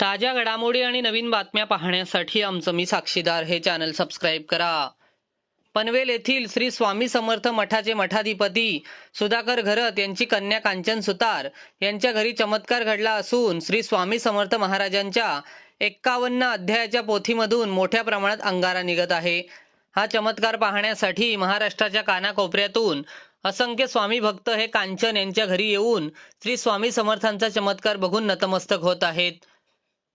ताज्या घडामोडी आणि नवीन बातम्या पाहण्यासाठी आमचं मी साक्षीदार. हे चॅनल सबस्क्राईब करा. पनवेल येथील श्री स्वामी समर्थ मठाचे मठाधिपती सुधाकर घरत यांची कन्या कांचन सुतार यांच्या घरी चमत्कार घडला असून श्री स्वामी समर्थ महाराजांच्या एक्कावन्न अध्यायाच्या पोथीमधून मोठ्या प्रमाणात अंगारा निघत आहे. हा चमत्कार पाहण्यासाठी महाराष्ट्राच्या कानाकोपऱ्यातून असंख्य स्वामी भक्त हे कांचन यांच्या घरी येऊन श्री स्वामी समर्थांचा चमत्कार बघून नतमस्तक होत आहेत.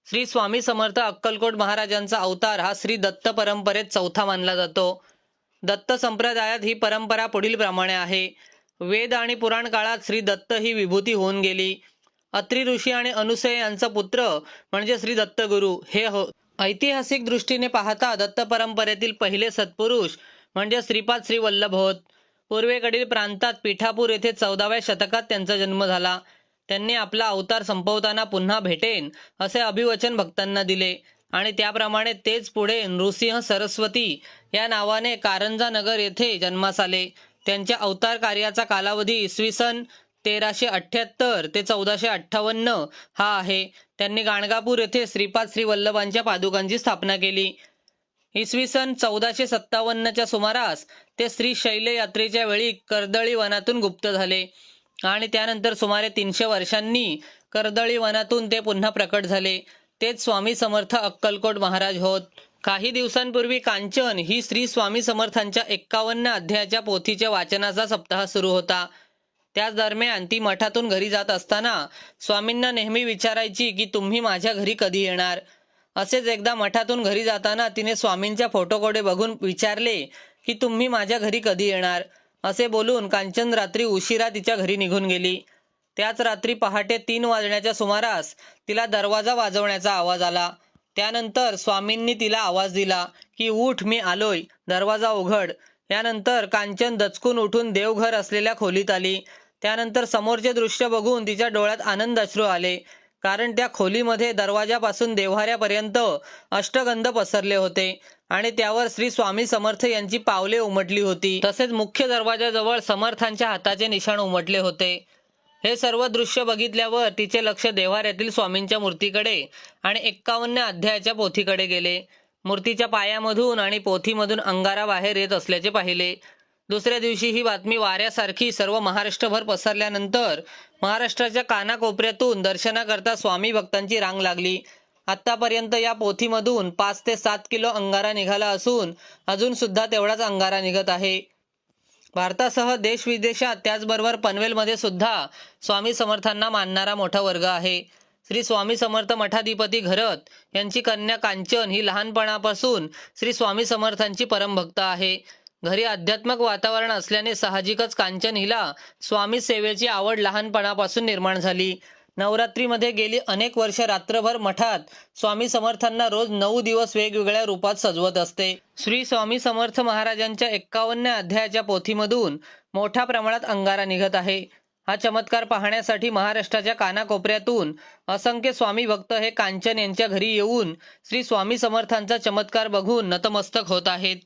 श्री स्वामी समर्थ अक्कलकोट महाराजांचा अवतार हा श्री दत्त परंपरेत चौथा मानला जातो. दत्त संप्रदायात ही परंपरा पुढील प्रमाणे आहे. वेद आणि पुराण काळात श्री दत्त ही विभूती होऊन गेली. अत्री ऋषी आणि अनुसय यांचा पुत्र म्हणजे श्री दत्तगुरु हे हो ऐतिहासिक दृष्टीने पाहता दत्त परंपरेतील पहिले सत्पुरुष म्हणजे श्रीपाद श्री वल्लभ होत पूर्वेकडील प्रांतात पिठापूर येथे चौदाव्या शतकात त्यांचा जन्म झाला. त्यांनी आपला अवतार संपवताना पुन्हा भेटेन असे अभिवचन भक्तांना दिले. आणि त्याप्रमाणे तेच पुढे नृसिंह सरस्वती या नावाने कारंजा नगर येथे जन्मास आले. त्यांच्या अवतार कार्याचा कालावधी इसवी सन तेराशे अठ्ठ्याहत्तर ते चौदाशे अठ्ठावन्न हा आहे. त्यांनी गाणगापूर येथे श्रीपाद श्री वल्लभांच्या पादुकांची स्थापना केली. इसवी सन चौदाशे सत्तावन्नच्या सुमारास ते श्री शैल यात्रेच्या वेळी कर्दळी वनातून गुप्त झाले. आणि त्यानंतर सुमारे तीनशे वर्षांनी कर्दळी वनातून ते पुन्हा प्रकट झाले. तेच स्वामी समर्थ अक्कलकोट महाराज होत. काही दिवसांपूर्वी कांचन ही श्री स्वामी समर्थांच्या एक्कावन्न अध्यायाच्या पोथीच्या वाचनाचा सप्ताह सुरू होता. त्याच दरम्यान ती मठातून घरी जात असताना स्वामींना नेहमी विचारायची की तुम्ही माझ्या घरी कधी येणार? असेच एकदा मठातून घरी जाताना तिने स्वामींच्या फोटोकडे बघून विचारले की तुम्ही माझ्या घरी कधी येणार? असे बोलून कांचन रात्री उशिरा तिच्या घरी निघून गेली. त्याच रात्री पहाटे तीन वाजण्याच्या सुमारास तिला दरवाजा वाजवण्याचा आवाज आला. त्यानंतर स्वामींनी तिला आवाज दिला की उठ मी आलोय. दरवाजा उघड. यानंतर कांचन दचकून उठून देवघर असलेल्या खोलीत आली. त्यानंतर समोरचे दृश्य बघून तिच्या डोळ्यात आनंद अश्रू आले. कारण त्या खोलीमध्ये दरवाजापासून देव्हाऱ्यापर्यंत अष्टगंध पसरले होते आणि त्यावर श्री स्वामी समर्थ यांची पावले उमटली होती. तसेच मुख्य दरवाजाजवळ समर्थांच्या हाताचे निशाण उमटले होते. हे सर्व दृश्य बघितल्यावर तिचे लक्ष देव्हाऱ्यातील स्वामींच्या मूर्तीकडे आणि एक्कावन्न अध्यायाच्या पोथीकडे गेले. मूर्तीच्या पायामधून आणि पोथीमधून अंगारा बाहेर येत असल्याचे पाहिले. दुसऱ्या दिवशी ही बातमी वाऱ्यासारखी सर्व महाराष्ट्रभर पसरल्यानंतर महाराष्ट्राच्या कानाकोपऱ्यातून दर्शनाकरता स्वामी भक्तांची रांग लागली. आतापर्यंत या पोथीमधून पाच ते सात किलो अंगारा निघाला असून अजून सुद्धा तेवढाच अंगारा निघत आहे. भारतासह देश विदेशात त्याचबरोबर पनवेलमध्ये सुद्धा स्वामी समर्थांना मानणारा मोठा वर्ग आहे. श्री स्वामी समर्थ मठाधिपती घरत यांची कन्या कांचन ही लहानपणापासून श्री स्वामी समर्थांची परमभक्त आहे. घरी आध्यात्मक वातावरण असल्याने साहजिकच कांचन हिला स्वामी सेवेची आवड लहानपणापासून निर्माण झाली. नवरात्रीमध्ये गेली अनेक वर्ष रात्रभर मठात स्वामी समर्थांना रोज नऊ दिवस वेगवेगळ्या रूपात सजवत असते. श्री स्वामी समर्थ महाराजांच्या एक्कावन्न अध्यायाच्या पोथीमधून मोठ्या प्रमाणात अंगारा निघत आहे. हा चमत्कार पाहण्यासाठी महाराष्ट्राच्या कानाकोपऱ्यातून असंख्य स्वामी भक्त हे कांचन यांच्या घरी येऊन श्री स्वामी समर्थांचा चमत्कार बघून नतमस्तक होत आहेत.